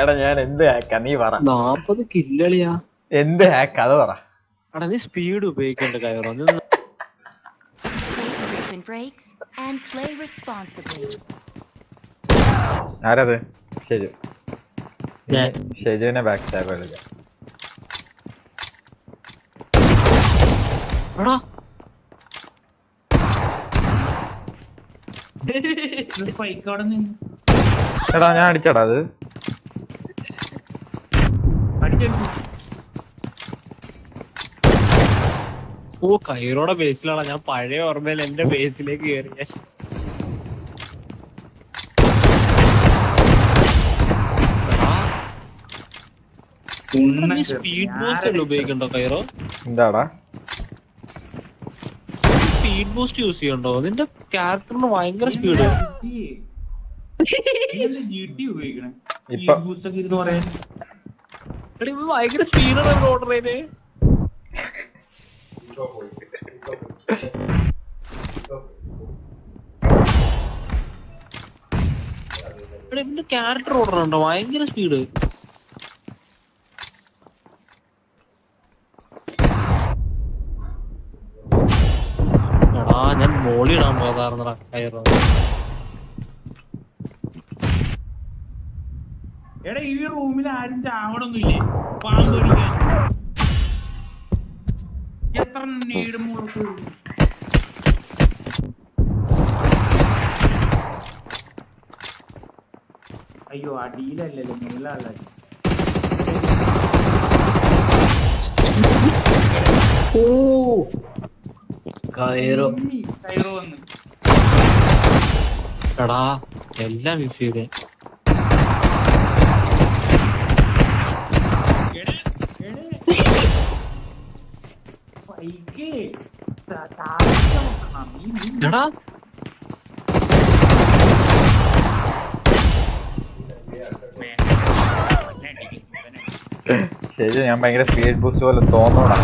എടാ ഞാൻ എന്ത് ഹാക്കാ നീ പറ. നാപ്പത് കില്ലളിയാ എന്ത് ഹാക്ക് അത് പറ. എടാ നീ സ്പീഡ് ഉപയോഗിക്കണ്ട കയറോ breaks and play responsibly. ആരത്? ശരി. ഷെജുവിനെ ബാക്ക് സ്റ്റാബ് കളിക്കാം എടാ ഞാൻ അടിച്ചടാ അത്. ഓ കൈറോടെ ബേസിലാണ് ഞാൻ പഴയ ഓർമ്മയിൽ എന്റെ ബേസിലേക്ക് കയറി ഞാൻ നീ സ്പീഡ് ബൂസ്റ്റ് അല്ല ഉപയോഗിക്കണ്ടോ കൈറോ? എന്താടാ? സ്പീഡ് ബൂസ്റ്റ് യൂസ് ചെയ്യണ്ടോ നിന്റെ ക്യാരക്ടറിന് ഭയങ്കര സ്പീഡ് ഉപയോഗിക്കണേ. സ്പീഡ് ബൂസ്റ്റ് ഒക്കെ ഇരുന്ന് പറയാൻ ക്യാരക്ടർ ഓർഡർ ഉണ്ടോ? ഭയങ്കര സ്പീഡ് എടാ ഞാൻ മോളി ഇടാൻ പോകാറുന്നടാ കയറോ എടാ ഈ റൂമിൽ ആരും ചാവണൊന്നുമില്ലേ പാമ്പ് പിടിക്കാൻ എത്ര നീടും മുളക്ക് അയ്യോ അടിയിലല്ലല്ലോ മുകളിലല്ല കയറോ. കയറോ വന്ന്. എടാ എല്ലാം മിസ് എടാ. ശരി ഞാൻ ഭയങ്കര സ്പീഡ് ബൂസ്റ്റ് പോലെ തോന്നണ.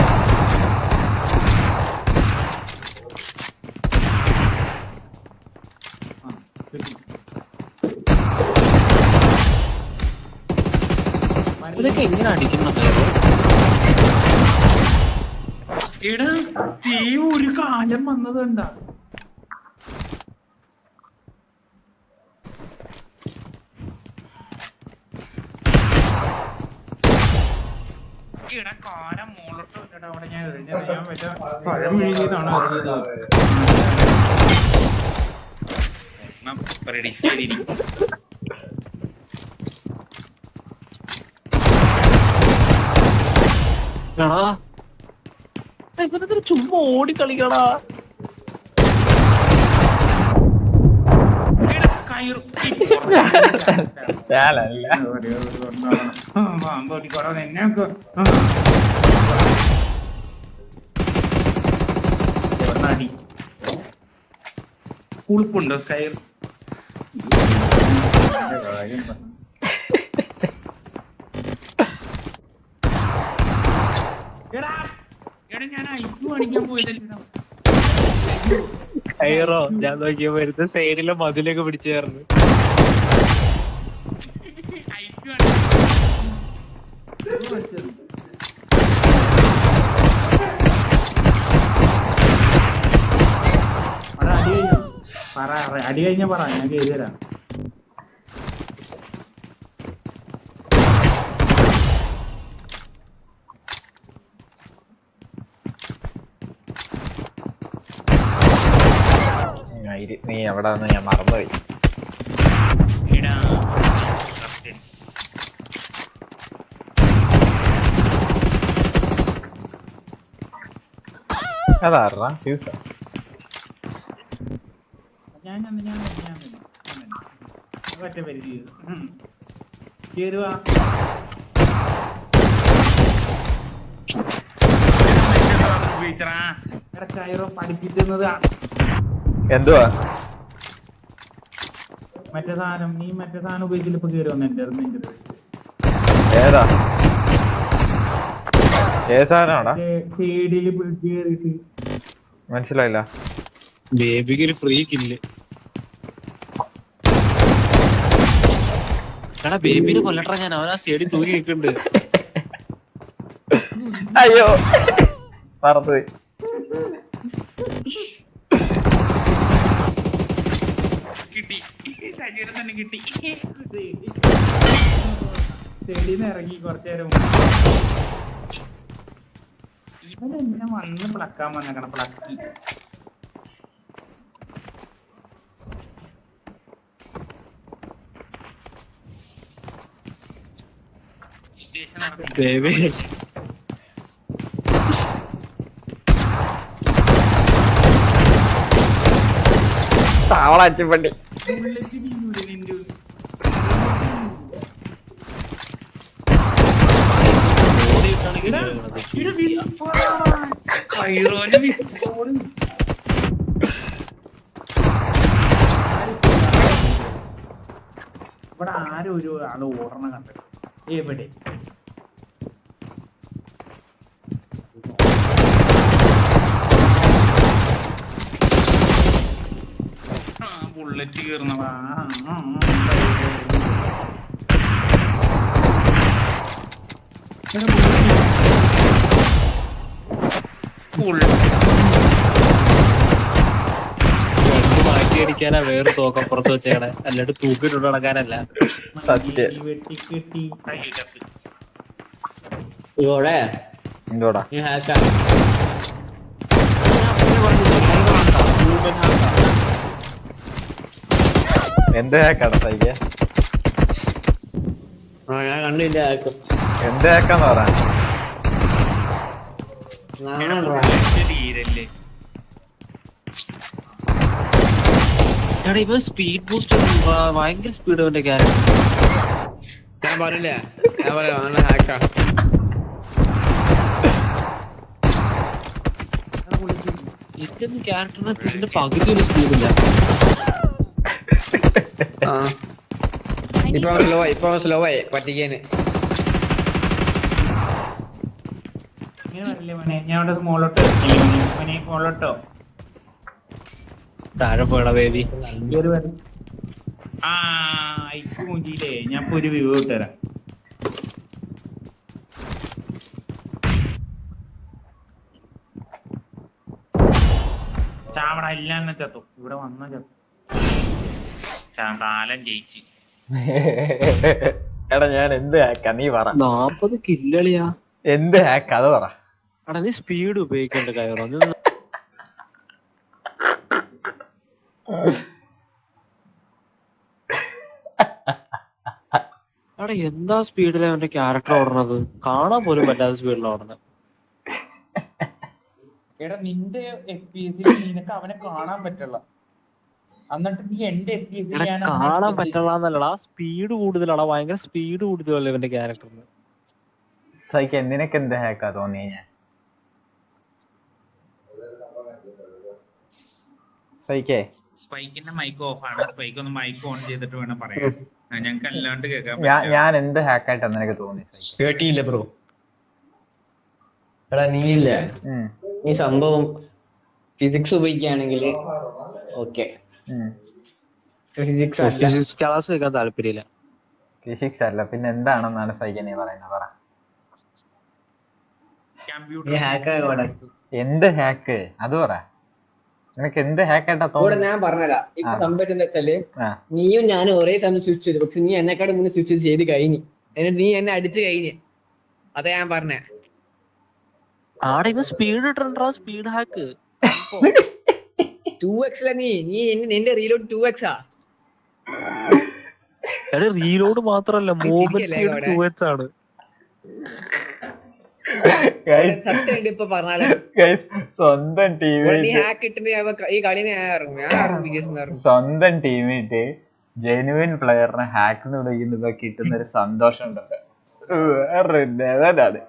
ഇതൊക്കെ എങ്ങനെ അടിക്കുന്നത്? എടാ തീ ഒരു കാലം വന്നതുണ്ട കണ്ടാ എടാ കാലം മോളോട്ട് വെച്ചിട്ട് അവിടെ ഞാൻ എറിഞ്ഞത്. ഞാൻ മറ്റേ പഴം വിഴുങ്ങിയതാണ് എറിഞ്ഞത് പറയടി ശരി എടാ ഇവനെന്തിനാ ചുമ്മാ ഓടി കളിക്കണാ ഉളുപ്പുണ്ടോ കയർ എടാ കയറോ? ഞാൻ നോക്കിയപ്പോ വരുന്ന സൈഡിലെ മതിലൊക്കെ പിടിച്ചു കയറുന്നു. ഐക്യു അടി കഴിഞ്ഞു. പറ അടി കഴിഞ്ഞ പറ ഞാൻ ചെയ്തു തരാം ഞാൻ ഇരി- നീ എവിടെ നിന്ന്? ഞാൻ മറന്നുപോയി. അതാറാ സ്യൂസ ഞാൻ ഞാൻ ഞാൻ ഞാൻ ഒറ്റ പരിധി ചേരുവാ പഠിപ്പിക്കുന്നത് എന്തുവാ? മറ്റേ സാധനം നീ മറ്റേ സാധനം ഉപയോഗിച്ചില്ല ഇപ്പൊ കയറി വന്നു എന്റെ. ഏതാ? ഏത് സാധനമാടാ സൈഡിൽ കയറിയിട്ട് മനസ്സിലായില്ല. ബേബിക്ക് ഒരു ഫ്രീ കില്ല് എടാ ബേബിനെ കൊല്ലട്ടാ ഞാൻ. അവനാ സൈഡിൽ തൂങ്ങി നിൽക്കുന്നുണ്ട്. അയ്യോ. മറന്നുപോയി കിട്ടി ശരീരം തന്നെ കിട്ടി. ചെടിന്ന് ഇറങ്ങി കുറച്ചു നേരം. ഇവനെന്നെ വന്ന് പ്ലക്കാൻ വന്നേക്കണം പ്ലക്കി ബേബി താവള അച്ചപ്പണ്ടി ബുള്ളറ്റ് വീഴൂല നിന്റെ കൈറോന് വിസ്ഫോട് ഇവിടെ ആരും ഒരു ആൾ ഓടണ കണ്ടത് എവിടെ? ആ ബുള്ളറ്റ് കീറുന്നതാ. ആ, ആ, ആ. ബുള്ളറ്റ് മാറ്റി അടിക്കാനാ വേറെ അല്ലാണ്ട് തൂക്കിട്ട് നടക്കാനല്ല. സത്യം. വെട്ടി കെട്ടി കയ്യിലത്ത് ഇവിടെ എന്തോടാ ഹാക്കാണ് എന്ത് ഹാക്കാണ് ആ ഞാൻ കണ്ടില്ല ഹാക്കും. എന്ത് ആക്കാന്ന് പറയാൻ എടാ ഇവൻ സ്പീഡ് ബൂസ്റ്റ് ഭയങ്കര സ്പീഡ് അവന്റെ ക്യാരക്ടർ ഞാൻ പറഞ്ഞില്ലേ? ഞാൻ പറയാം നല്ല ഹാക്കാ എന്റെ ക്യാരക്ടറിന് ഇതിന്റെ പകുതി ഒരു സ്പീഡില്ല ഇപ്പൊ സ്ലോ ആയി ഇപ്പൊ സ്ലോ ആയി പറ്റിക്കാന്. മോനെ? ഞാൻ അവിടെ മോളോട്ടോ മോനെ മോളോട്ടോ താഴെ പോയടാ ബേബി നല്ലൊരു വരും. ആ ഐക്ക് മൂഞ്ചിയില്ലേ? ഞാൻ ഇപ്പൊ ഒരു വ്യൂ ഇട്ടുതരാം ചാവട ഇല്ലാന്ന് ചത്തു. ഇവിടെ വന്ന ചത്തു. കാലം ജയിച്ച്. എടാ ഞാൻ എന്ത് ഹാക്കാ നീ പറ. നാപ്പത് കില്ലളിയാ എന്ത് ഹാക്കാ അത് പറ. എടാ നീ സ്പീഡ് ഉപയോഗിക്കണ്ട കയറോ. എടാ എന്താ സ്പീഡിലാ അവന്റെ ക്യാരക്ടർ ഓടണത് കാണാൻ പോലും പറ്റാത്ത സ്പീഡിലാണ് ഓടണത് എടാ നിന്റെ എഫ് പി എസ് നിനക്ക് അവനെ കാണാൻ പറ്റുള്ള എന്നിട്ട് നീ എന്റെ എഫ് പി എസ് കാണാൻ പറ്റില്ല സ്പീഡ് കൂടുതലാടാ. ഭയങ്കര സ്പീഡ് കൂടുതലല്ലേ ഇവന്റെ ക്യാരക്ടറിന് സൈക്ക് നിനക്ക് എന്ത് ഹാക്കാ തോന്നിയ ഞാൻ? സൈക്കേ സ്പൈക്കിന്റെ മൈക്ക് ഓഫ് ആണ്. സ്പൈക്ക് ഒന്ന് മൈക്ക് ഓൺ ചെയ്തിട്ട് വേണം പറയാൻ. ഞങ്ങൾക്ക് അല്ലാണ്ട് കേൾക്കാൻ ഞാൻ എന്ത് ഹാക്ക് ഹാക്ക് നിനക്ക് തോന്നി സൈക്ക് കേട്ടിയില്ല ബ്രോ എടാ നീ ഇല്ലേ ഈ നീ സംഭവം ഫിസിക്സ് ഉപയോഗിക്കുകയാണെങ്കിൽ ഓക്കെ ഫിസിക്സ് ഫിസിക്സ് ക്ലാസ് കേൾക്കാൻ താല്പര്യമില്ല. ഫിസിക്സ് അല്ല. പിന്നെ എന്താണെന്നാണ് സൈക്ക് നീ പറയുന്നത് പറ. എന്ത് ഹാക്ക് അത് പറ. നിനക്ക് എന്ത് ഹാക്കായിട്ടാ ഇവിടെ തോന്നുന്നത് ഞാൻ പറഞ്ഞുതരാം ഇപ്പൊ സംഭവിച്ചെന്ന് വെച്ചാൽ നീയും ഞാനും ഒരേ സമയം സ്വിച്ച് ചെയ്തു. പക്ഷെ നീ എന്നെക്കാളും മുന്നേ സ്വിച്ച് ചെയ്ത് കഴിഞ്ഞു. എന്നിട്ട് നീ എന്നെ അടിച്ചു കഴിഞ്ഞ്. അതാ ഞാൻ പറഞ്ഞേ. ആടെ ഇപ്പൊ സ്പീഡ് ഇട്ടണ്ടാ സ്പീഡ് ഹാക്ക് ടു എക്സ് നീ. നീ എന്നെ- നിന്റെ റീലോഡ് ടു എക്സാ റീലോഡ് മാത്രല്ല മൂവ്മെന്റ് സ്പീഡ്? ടു എച്ച് ആണ്. സ്വന്തം സ്വന്തം ടീമിട്ട് ജെനുവിൻ പ്ലെയറിനെ ഹാക്ക് എന്ന് വിളിക്കുന്നതൊക്കെ കിട്ടുന്ന ഒരു സന്തോഷം ഉണ്ടല്ലോ വേറെ ലെവലാണ്